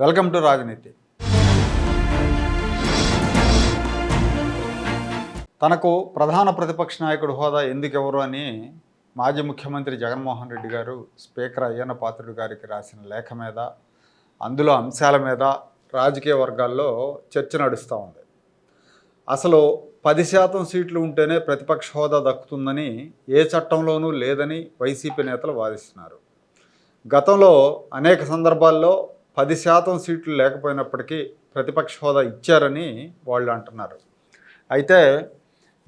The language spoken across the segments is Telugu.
వెల్కమ్ టు రాజనీతి. తనకు ప్రధాన ప్రతిపక్ష నాయకుడు హోదా ఎందుకు ఎవరు అని మాజీ ముఖ్యమంత్రి జగన్మోహన్ రెడ్డి గారు స్పీకర్ అయ్యన్న పాత్రుడు గారికి రాసిన లేఖ మీద అందులో అంశాల మీద రాజకీయ వర్గాల్లో చర్చ నడుస్తూ ఉంది. అసలు పది శాతం సీట్లు ఉంటేనే ప్రతిపక్ష హోదా దక్కుతుందని ఏ చట్టంలోనూ లేదని వైసీపీ నేతలు వాదిస్తున్నారు. గతంలో అనేక సందర్భాల్లో పది శాతం సీట్లు లేకపోయినప్పటికీ ప్రతిపక్ష హోదా ఇచ్చారని వాళ్ళు అంటున్నారు. అయితే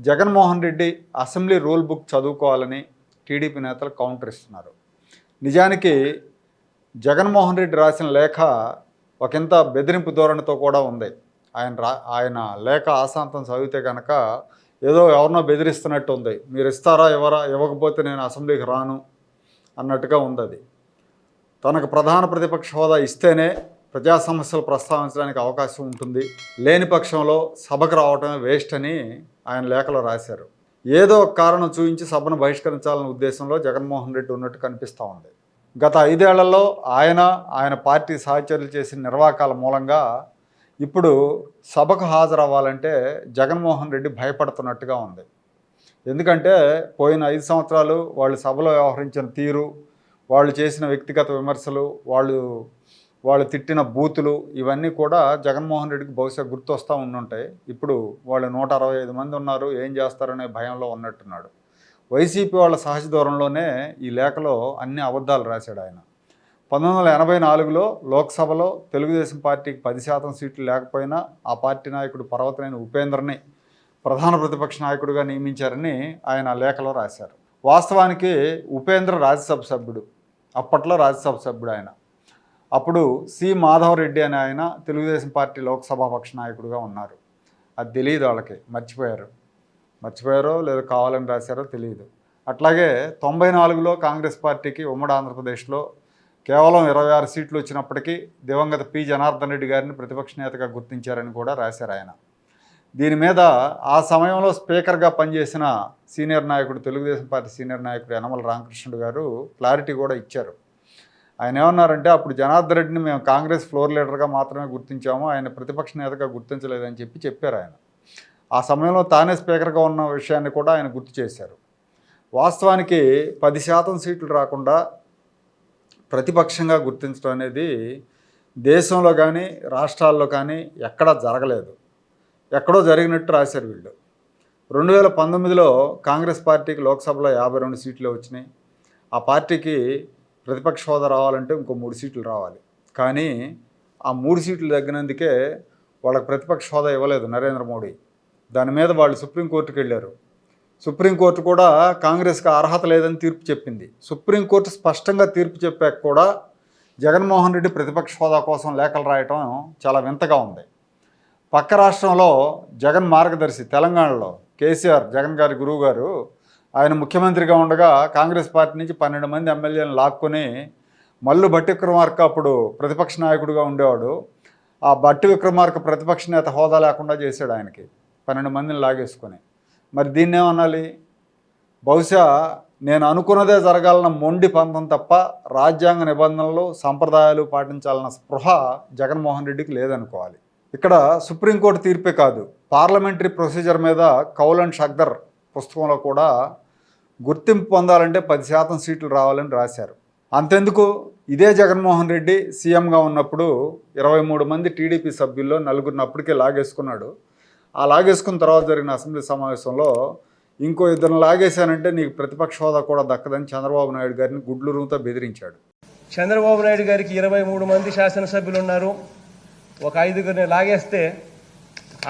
Jaganmohan Reddy assembly rule book చదువుకోవాలని టీడీపీ నేతలు కౌంటర్ ఇస్తున్నారు. నిజానికి జగన్మోహన్ రెడ్డి రాసిన లేఖ ఒకంత బెదిరింపు ధోరణితో కూడా ఉంది. ఆయన రా ఆయన లేఖ ఆశాంతం చదివితే కనుక ఏదో ఎవరినో బెదిరిస్తున్నట్టు ఉంది. మీరు ఇస్తారా ఎవరా ఇవ్వకపోతే నేను అసెంబ్లీకి రాను అన్నట్టుగా ఉంది అది. తనకు ప్రధాన ప్రతిపక్ష హోదా ఇస్తేనే ప్రజా సమస్యలు ప్రస్తావించడానికి అవకాశం ఉంటుంది. లేని పక్షంలో సభకు రావటమే వేస్ట్ అని ఆయన లేఖలో రాశారు. ఏదో ఒక కారణం చూపించి సభను బహిష్కరించాలనే ఉద్దేశంలో జగన్మోహన్ రెడ్డి ఉన్నట్టు కనిపిస్తూ ఉంది. గత ఐదేళ్ళలో ఆయన ఆయన పార్టీ సహచరులు చేసిన నిర్వాకాల మూలంగా ఇప్పుడు సభకు హాజరవ్వాలంటే జగన్మోహన్ రెడ్డి భయపడుతున్నట్టుగా ఉంది. ఎందుకంటే పోయిన ఐదు సంవత్సరాలు వాళ్ళు సభలో వ్యవహరించిన తీరు వాళ్ళు చేసిన వ్యక్తిగత విమర్శలు వాళ్ళు వాళ్ళు తిట్టిన బూతులు ఇవన్నీ కూడా జగన్మోహన్ రెడ్డికి బహుశా గుర్తొస్తూ ఉండుంటాయి. ఇప్పుడు వాళ్ళు నూట అరవై ఐదు మంది ఉన్నారు ఏం చేస్తారనే భయంలో ఉన్నట్టున్నాడు. వైసీపీ వాళ్ళ సహజ దూరంలోనే ఈ లేఖలో అన్ని అబద్ధాలు రాశాడు ఆయన. పంతొమ్మిది వందల ఎనభై నాలుగులో లోక్సభలో తెలుగుదేశం పార్టీకి పది శాతం సీట్లు లేకపోయినా ఆ పార్టీ నాయకుడు పర్వతనేని ఉపేంద్రని ప్రధాన ప్రతిపక్ష నాయకుడిగా నియమించారని ఆయన ఆ లేఖలో రాశారు. వాస్తవానికి ఉపేంద్ర రాజ్యసభ సభ్యుడు. అప్పట్లో రాజ్యసభ సభ్యుడు ఆయన అప్పుడు సి మాధవరెడ్డి అనే ఆయన తెలుగుదేశం పార్టీ లోక్సభ పక్ష నాయకుడిగా ఉన్నారు. అది తెలియదు వాళ్ళకి మర్చిపోయారు. మర్చిపోయారో లేదా కావాలని రాశారో తెలియదు అట్లాగే తొంభై నాలుగులో కాంగ్రెస్ పార్టీకి ఉమ్మడి ఆంధ్రప్రదేశ్లో కేవలం ఇరవై ఆరు సీట్లు వచ్చినప్పటికీ దివంగత పి జనార్దన్ రెడ్డి గారిని ప్రతిపక్ష నేతగా గుర్తించారని కూడా రాశారు ఆయన. దీని మీద ఆ సమయంలో స్పీకర్గా పనిచేసిన సీనియర్ నాయకుడు తెలుగుదేశం పార్టీ సీనియర్ నాయకుడు యనమల రామకృష్ణుడు గారు క్లారిటీ కూడా ఇచ్చారు. ఆయన ఏమన్నారంటే అప్పుడు జనార్దన్ రెడ్డిని మేము కాంగ్రెస్ ఫ్లోర్ లీడర్గా మాత్రమే గుర్తించాము ఆయన ప్రతిపక్ష నేతగా గుర్తించలేదని చెప్పి చెప్పారు ఆయన. ఆ సమయంలో తానే స్పీకర్గా ఉన్న విషయాన్ని కూడా ఆయన గుర్తు చేశారు. వాస్తవానికి పది శాతం సీట్లు రాకుండా ప్రతిపక్షంగా గుర్తించడం అనేది దేశంలో కానీ రాష్ట్రాల్లో కానీ ఎక్కడా జరగలేదు. ఎక్కడో జరిగినట్టు రాశారు వీళ్ళు. రెండు వేల పంతొమ్మిదిలో కాంగ్రెస్ పార్టీకి లోక్సభలో యాభై రెండు సీట్లు వచ్చినాయి. ఆ పార్టీకి ప్రతిపక్ష హోదా రావాలంటే ఇంకో మూడు సీట్లు రావాలి. కానీ ఆ మూడు సీట్లు తగ్గినందుకే వాళ్ళకి ప్రతిపక్ష హోదా ఇవ్వలేదు నరేంద్ర మోడీ. దాని మీద వాళ్ళు సుప్రీంకోర్టుకి వెళ్ళారు. సుప్రీంకోర్టు కూడా కాంగ్రెస్కి అర్హత లేదని తీర్పు చెప్పింది. సుప్రీంకోర్టు స్పష్టంగా తీర్పు చెప్పాక కూడా జగన్మోహన్ రెడ్డి ప్రతిపక్ష హోదా కోసం లేఖలు రాయటం చాలా వింతగా ఉంది. పక్క రాష్ట్రంలో జగన్ మార్గదర్శి తెలంగాణలో కేసీఆర్ జగన్ గారి గురువు గారు ఆయన ముఖ్యమంత్రిగా ఉండగా కాంగ్రెస్ పార్టీ నుంచి పన్నెండు మంది ఎమ్మెల్యేలను లాక్కొని మల్లు భట్టి విక్రమార్క అప్పుడు ప్రతిపక్ష నాయకుడిగా ఉండేవాడు. ఆ భట్టి విక్రమార్క ప్రతిపక్ష నేత హోదా లేకుండా చేశాడు ఆయనకి పన్నెండు మందిని లాగేసుకొని. మరి దీన్ని ఏమనాలి? బహుశా నేను అనుకున్నదే జరగాలన్న మొండి పంతం తప్ప రాజ్యాంగ నిబంధనలు సంప్రదాయాలు పాటించాలన్న స్పృహ జగన్మోహన్ రెడ్డికి లేదనుకోవాలి. ఇక్కడ సుప్రీంకోర్టు తీర్పే కాదు. పార్లమెంటరీ ప్రొసీజర్ మీద కౌల్ అండ్ షక్దర్ పుస్తకంలో కూడా గుర్తింపు పొందాలంటే పది శాతం సీట్లు రావాలని రాశారు. అంతెందుకు? ఇదే జగన్మోహన్ రెడ్డి సీఎంగా ఉన్నప్పుడు ఇరవై మూడు మంది టీడీపీ సభ్యుల్లో నలుగురిని అప్పటికే లాగేసుకున్నాడు. ఆ లాగేసుకున్న తర్వాత జరిగిన అసెంబ్లీ సమావేశంలో ఇంకో ఇద్దరిని లాగేశానంటే నీకు ప్రతిపక్ష హోదా కూడా దక్కదని చంద్రబాబు నాయుడు గారిని గుడ్లూరుతో బెదిరించాడు. చంద్రబాబు నాయుడు గారికి ఇరవై మూడు మంది శాసనసభ్యులు ఉన్నారు. ఒక ఐదుగురిని లాగేస్తే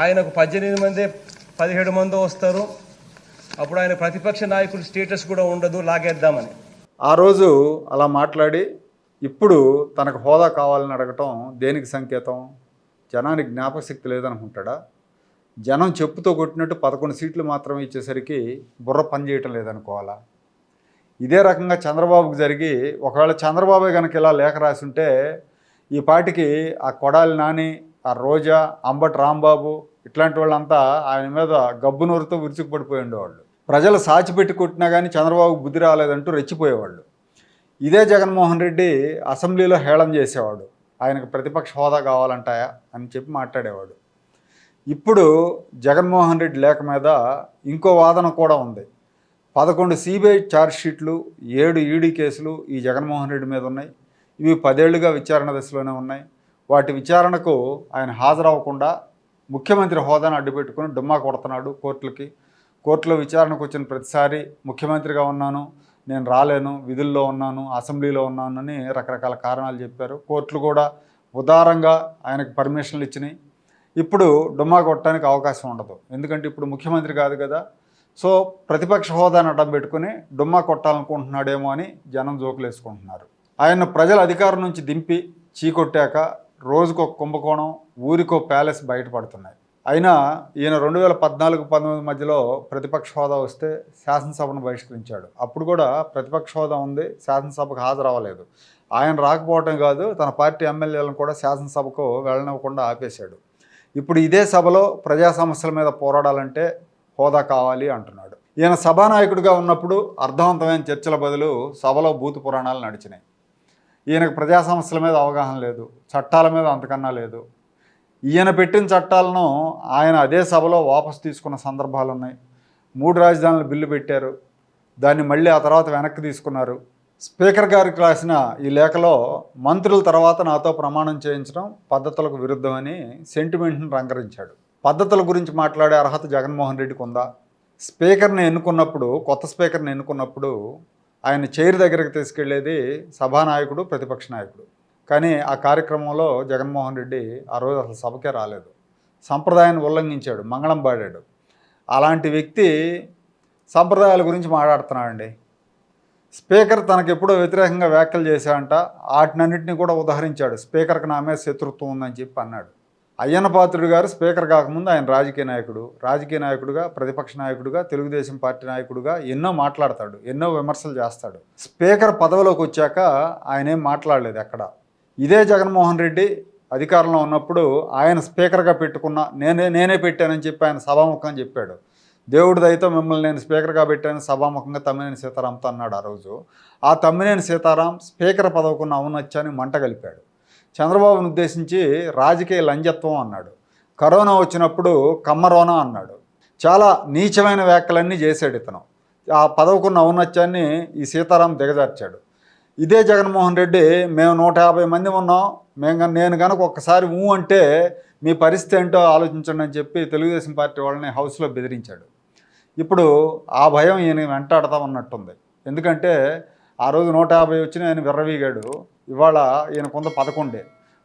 ఆయనకు పద్దెనిమిది మంది పదిహేడు మంది వస్తారు. అప్పుడు ఆయన ప్రతిపక్ష నాయకుడు స్టేటస్ కూడా ఉండదు లాగేద్దామని. ఆ రోజు అలా మాట్లాడి ఇప్పుడు తనకు హోదా కావాలని అడగటం దేనికి సంకేతం? జనానికి జ్ఞాపకశక్తి లేదనుకుంటాడా? జనం చెప్పుతో కొట్టినట్టు పదకొండు సీట్లు మాత్రమే ఇచ్చేసరికి బుర్ర పనిచేయటం లేదనుకోవాలా? ఇదే రకంగా చంద్రబాబుకు జరిగి ఒకవేళ చంద్రబాబు కనుక ఇలా లేఖ రాసి ఉంటే ఈ పాటికి ఆ కొడాలి నాని ఆ రోజా అంబటి రాంబాబు ఇట్లాంటి వాళ్ళంతా ఆయన మీద గబ్బు నోరుతో విరుచుకుపడిపోయి ఉండేవాళ్ళు. ప్రజలు సాచిపెట్టి కొట్టినా కానీ చంద్రబాబు బుద్ధి రాలేదంటూ రెచ్చిపోయేవాళ్ళు. ఇదే జగన్మోహన్ రెడ్డి అసెంబ్లీలో హేళం చేసేవాడు. ఆయనకు ప్రతిపక్ష హోదా కావాలంటాయా అని చెప్పి మాట్లాడేవాడు. ఇప్పుడు జగన్మోహన్ రెడ్డి లేఖ మీద ఇంకో వాదన కూడా ఉంది. పదకొండు సిబిఐ ఛార్జ్షీట్లు ఏడు ఈడీ కేసులు ఈ జగన్మోహన్ రెడ్డి మీద ఉన్నాయి. ఇవి పదేళ్ళుగా విచారణ దశలోనే ఉన్నాయి. వాటి విచారణకు ఆయన హాజరవ్వకుండా ముఖ్యమంత్రి హోదాను అడ్డుపెట్టుకుని డుమ్మా కొడుతున్నాడు కోర్టులకి. కోర్టులో విచారణకు వచ్చిన ప్రతిసారి ముఖ్యమంత్రిగా ఉన్నాను నేను రాలేను విధుల్లో ఉన్నాను అసెంబ్లీలో ఉన్నాను అని రకరకాల కారణాలు చెప్పారు. కోర్టులు కూడా ఉదారంగా ఆయనకు పర్మిషన్లు ఇచ్చినాయి. ఇప్పుడు డుమ్మా కొట్టడానికి అవకాశం ఉండదు. ఎందుకంటే ఇప్పుడు ముఖ్యమంత్రి కాదు కదా. సో ప్రతిపక్ష హోదాను అడ్డం పెట్టుకుని డుమ్మా కొట్టాలనుకుంటున్నాడేమో అని జనం జోకులు వేసుకుంటున్నారు ఆయన ప్రజల అధికారం నుంచి దింపి చీకొట్టాక రోజుకో కుంభకోణం ఊరికో ప్యాలెస్ బయటపడుతున్నాయి. అయినా ఈయన రెండు వేల పద్నాలుగు పంతొమ్మిది మధ్యలో ప్రతిపక్ష హోదా వస్తే శాసనసభను బహిష్కరించాడు. అప్పుడు కూడా ప్రతిపక్ష హోదా ఉంది శాసనసభకు హాజరవ్వలేదు. ఆయన రాకపోవటం కాదు తన పార్టీ ఎమ్మెల్యేలను కూడా శాసనసభకు వెళ్ళనివ్వకుండా ఆపేశాడు. ఇప్పుడు ఇదే సభలో ప్రజా సమస్యల మీద పోరాడాలంటే హోదా కావాలి అంటున్నాడు. ఈయన సభానాయకుడిగా ఉన్నప్పుడు అర్థవంతమైన చర్చల బదులు సభలో బూతు పురాణాలు నడిచినాయి. ఈయనకు ప్రజా సమస్యల మీద అవగాహన లేదు చట్టాల మీద అంతకన్నా లేదు. ఈయన పెట్టిన చట్టాలను ఆయన అదే సభలో వాపసు తీసుకున్న సందర్భాలు ఉన్నాయి. మూడు రాజధానులు బిల్లు పెట్టారు. దాన్ని మళ్ళీ ఆ తర్వాత వెనక్కి తీసుకున్నారు. స్పీకర్ గారికి రాసిన ఈ లేఖలో మంత్రుల తర్వాత నాతో ప్రమాణం చేయించడం పద్ధతులకు విరుద్ధమని సెంటిమెంట్ని రంగరించాడు. పద్ధతుల గురించి మాట్లాడే అర్హత జగన్మోహన్ రెడ్డికి ఉందా? స్పీకర్ని ఎన్నుకున్నప్పుడు కొత్త స్పీకర్ని ఎన్నుకున్నప్పుడు ఆయన చైర్ దగ్గరికి తీసుకెళ్ళేది సభానాయకుడు ప్రతిపక్ష నాయకుడు. కానీ ఆ కార్యక్రమంలో జగన్మోహన్ రెడ్డి ఆ రోజు అసలు సభకే రాలేదు. సంప్రదాయాన్ని ఉల్లంఘించాడు మంగళం పాడాడు. అలాంటి వ్యక్తి సంప్రదాయాల గురించి మాట్లాడుతున్నాడండి. స్పీకర్ తనకు ఎప్పుడో వ్యతిరేకంగా వ్యాఖ్యలు చేశాడంట వాటినన్నింటినీ కూడా ఉదహరించాడు. స్పీకర్కి నా మీద శత్రుత్వం ఉందని చెప్పి అన్నాడు. అయ్యన్నపాత్రుడు గారు స్పీకర్ కాకముందు ఆయన రాజకీయ నాయకుడు. రాజకీయ నాయకుడుగా ప్రతిపక్ష నాయకుడుగా తెలుగుదేశం పార్టీ నాయకుడుగా ఎన్నో మాట్లాడతాడు ఎన్నో విమర్శలు చేస్తాడు. స్పీకర్ పదవిలోకి వచ్చాక ఆయన ఏం మాట్లాడలేదు ఎక్కడ. ఇదే జగన్మోహన్ రెడ్డి అధికారంలో ఉన్నప్పుడు ఆయన స్పీకర్గా పెట్టుకున్న నేనే నేనే పెట్టానని చెప్పి ఆయన సభాముఖం చెప్పాడు. దేవుడి దయతో మిమ్మల్ని నేను స్పీకర్గా పెట్టాను సభాముఖంగా తమ్మినేని సీతారాంతో అన్నాడు ఆ రోజు. ఆ తమ్మినేని సీతారాం స్పీకర్ పదవుకున్న అవునొచ్చని మంట కలిపాడు. చంద్రబాబును ఉద్దేశించి రాజకీయ లంజత్వం అన్నాడు. కరోనా వచ్చినప్పుడు కమ్మరోనా అన్నాడు. చాలా నీచమైన వ్యాఖ్యలన్నీ చేశాడు ఇతను. ఆ పదవుకున్న ఔన్నత్యాన్ని ఈ సీతారాం దిగజార్చాడు. ఇదే జగన్మోహన్ రెడ్డి మేము నూట యాభై మంది ఉన్నాం మేము నేను కనుక ఒక్కసారి ఊ అంటే మీ పరిస్థితి ఏంటో ఆలోచించండి అని చెప్పి తెలుగుదేశం పార్టీ వాళ్ళని హౌస్లో బెదిరించాడు. ఇప్పుడు ఆ భయం ఈయన వెంటాడుతూ ఉన్నట్టుంది ఎందుకంటే ఆ రోజు నూట యాభై వచ్చిన ఆయన విర్రవీగాడు. ఇవాళ ఈయన కొంత పదకొండే.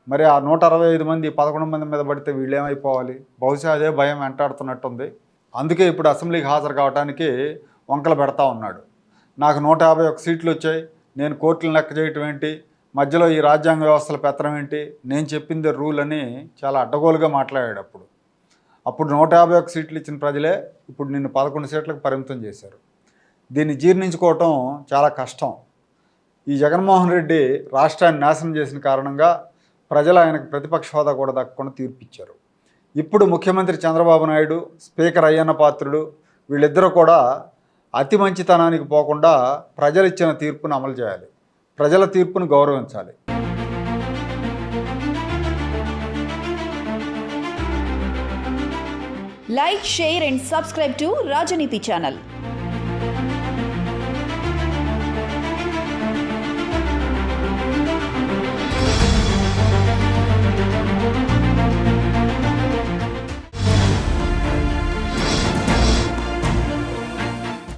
మరి ఆ నూట అరవై ఐదు మంది పదకొండు మంది మీద పడితే వీళ్ళు ఏమైపోవాలి బహుశా అదే భయం వెంటాడుతున్నట్టుంది. అందుకే ఇప్పుడు అసెంబ్లీకి హాజరు కావడానికి వంకలు పెడతా ఉన్నాడు. నాకు నూట యాభై ఒక సీట్లు వచ్చాయి. నేను కోర్టులు లెక్క చేయటం ఏంటి? మధ్యలో ఈ రాజ్యాంగ వ్యవస్థల పెత్తనం ఏంటి? నేను చెప్పింది రూల్ అని చాలా అడ్డగోలుగా మాట్లాడాడు అప్పుడు. అప్పుడు నూట యాభై ఒక సీట్లు ఇచ్చిన ప్రజలే ఇప్పుడు నిన్ను పదకొండు సీట్లకు పరిమితం చేశారు. దీన్ని జీర్ణించుకోవటం చాలా కష్టం. ఈ జగన్మోహన్ రెడ్డి రాష్ట్రాన్ని నాశనం చేసిన కారణంగా ప్రజలు ఆయనకు ప్రతిపక్ష హోదా కూడా దక్కకుండా తీర్పిచ్చారు. ఇప్పుడు ముఖ్యమంత్రి చంద్రబాబు నాయుడు స్పీకర్ అయ్యన్న పాత్రుడు వీళ్ళిద్దరూ కూడా అతి మంచితనానికి పోకుండా ప్రజలు ఇచ్చిన తీర్పును అమలు చేయాలి. ప్రజల తీర్పును గౌరవించాలి. Like share and subscribe to Rajaneethi channel.